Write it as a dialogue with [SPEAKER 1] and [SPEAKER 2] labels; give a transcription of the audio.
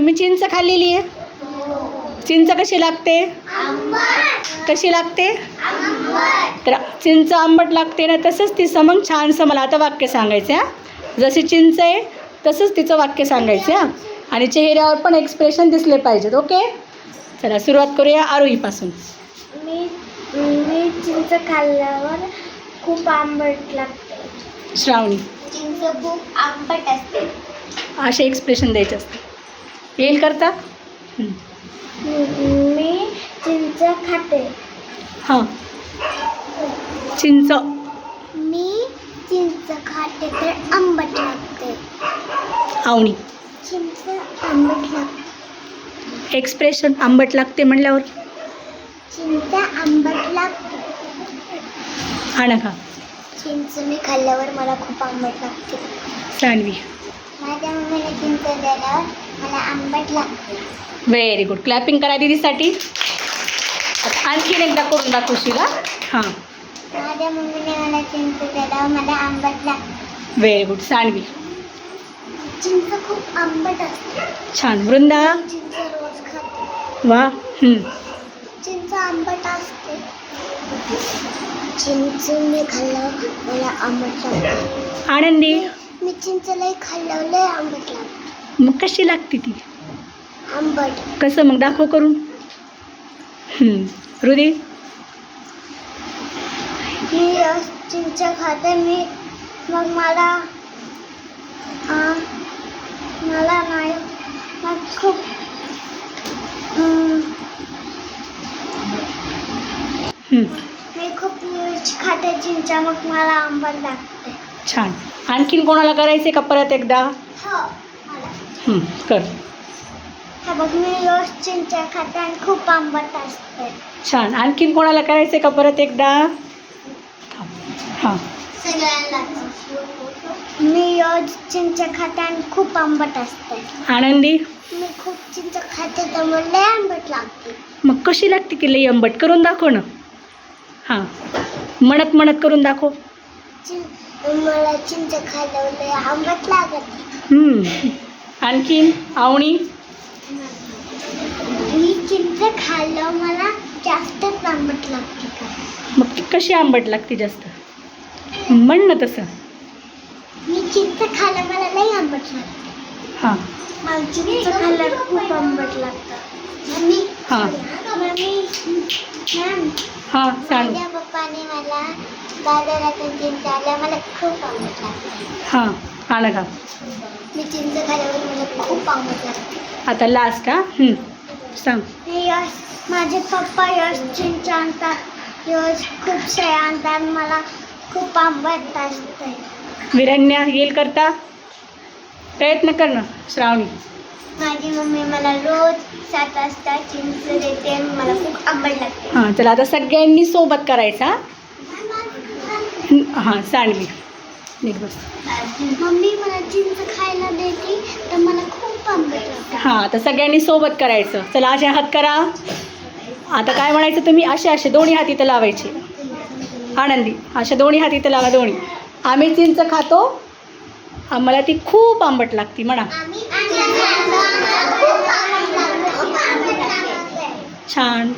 [SPEAKER 1] तुम्ही चिंच खाल्लेली आहे? चिंच कशी लागते? कशी लागते? तर चिंच आंबट लागते ना तसंच तिचं मग छानसं मला आता वाक्य सांगायचं हां. जशी चिंच आहे तसंच तिचं वाक्य सांगायचं हां. आणि चेहऱ्यावर पण एक्सप्रेशन दिसले पाहिजेत ओके चला सुरुवात करूया आरोहीपासून.
[SPEAKER 2] मी मी चिंच खाल्ल्यावर खूप आंबट लागते.
[SPEAKER 1] श्रावणी.
[SPEAKER 2] चिंच खूप आंबट असते.
[SPEAKER 1] असे एक्सप्रेशन द्यायचे असतात येईल करता.
[SPEAKER 2] मी चिंच खाते.
[SPEAKER 1] हां. चिंच.
[SPEAKER 2] मी चिंच खाते तर आंबट लागते.
[SPEAKER 1] आवणी.
[SPEAKER 2] चिंच आंबट लागते.
[SPEAKER 1] एक्सप्रेशन आंबट लागते म्हणल्यावर?
[SPEAKER 2] चिंच आंबट लागते.
[SPEAKER 1] हा ना खा
[SPEAKER 2] चिंच मी खाल्ल्यावर मला खूप आंबट लागते.
[SPEAKER 1] सानवी
[SPEAKER 2] माझ्या मम्मीने चिंच दिल्यावर मला आंबट लागते
[SPEAKER 1] व्हेरी गुड क्लॅपिंग करा दीदीसाठी. आता आणखीन एकदा करून दाखवशील हा हां.
[SPEAKER 2] माझ्या मम्मीने मला चिंच दिल्यावर मला आंबट लागते
[SPEAKER 1] व्हेरी गुड सानवी
[SPEAKER 2] चिंच खूप आंबट असते.
[SPEAKER 1] छान. वृंदा.
[SPEAKER 2] चिंच रोज खाते.
[SPEAKER 1] वा. हं.
[SPEAKER 2] चिंच आंबट असते. चिंच मी खाल्ल्यावर मला आंबट लागते
[SPEAKER 1] आनंदी.
[SPEAKER 2] मी चिंच लई खाल्ल्यावर लय आंबट लागते
[SPEAKER 1] मग कशी लागते ती?
[SPEAKER 2] आंबट.
[SPEAKER 1] कसं? मग दाखव करून. हृदय
[SPEAKER 2] मी चिंच खाते मी मग मला मला नाही. मग खूप. मी खूप मिरची खाते चिंचा मग मला आंबट लागते.
[SPEAKER 1] छान. आणखीन कोणाला करायचे का परत एकदा?
[SPEAKER 2] हं,
[SPEAKER 1] कर.
[SPEAKER 2] हा बघ मी रोज चिंचा खाते आणि खूप आंबट असते.
[SPEAKER 1] छान. आणखीन कोणाला करायचे का परत एकदा? हां.
[SPEAKER 2] मी रोज चिंच खाते आणि खूप आंबट असते.
[SPEAKER 1] आनंदी?
[SPEAKER 2] मी खूप चिंच खाते तर मला लय आंबट लागते.
[SPEAKER 1] मग कशी लागते की लई आंबट? करून दाखव ना. हां. म्हणत म्हणत करून दाखव.
[SPEAKER 2] चिं मला चिंच खाल्ल्यावर लय आंबट लागत.
[SPEAKER 1] हं. आणखीन आवणी?
[SPEAKER 2] मी चिंच खाल्लं मला जास्तच आंबट लागते का?
[SPEAKER 1] मग ती कशी आंबट लागते जास्त? म्हण ना तसं.
[SPEAKER 2] मी चिंच खाल्लं मला लय आंबट लागते.
[SPEAKER 1] हां.
[SPEAKER 2] मला चिंच खाल्ल्यावर खूप आंबट लागतं. मम्मी
[SPEAKER 1] हां.
[SPEAKER 2] मम्मी मॅम
[SPEAKER 1] हां सांग.
[SPEAKER 2] माझ्या पप्पाने मला बाजारातून चिंच आल्या मला खूप आंबट लागते.
[SPEAKER 1] हां ना का?
[SPEAKER 2] मी चिंच खाल्ल्यावर मला खूप आंबट लागते.
[SPEAKER 1] आता लास्ट हा? हं. सांग.
[SPEAKER 2] हे यश माझे पप्पा यश चिंच आणतात. यश खूप शे आणतात मला खूप आंबट असते
[SPEAKER 1] विरण्या येईल करता? प्रयत्न कर ना श्रावणी.
[SPEAKER 2] माझी मम्मी मला रोज सात वाजता चिंच देते मला खूप आंबट लागते.
[SPEAKER 1] हां चला आता सगळ्यांनी सोबत करायचा हं, हां नीट बस.
[SPEAKER 2] मम्मी मला चिंच खायला देते तर मला खूप आंबट लागते.
[SPEAKER 1] हां आता सगळ्यांनी सोबत करायचं. चला असे हात करा. आता काय म्हणायचं तुम्ही? असे असे दोन्ही हात इथं लावायचे. आनंदी अशा दोन्ही हात इथं लावा दोन्ही. आम्ही चिंच खातो आम्हाला ती खूप आंबट लागती म्हणा. छान.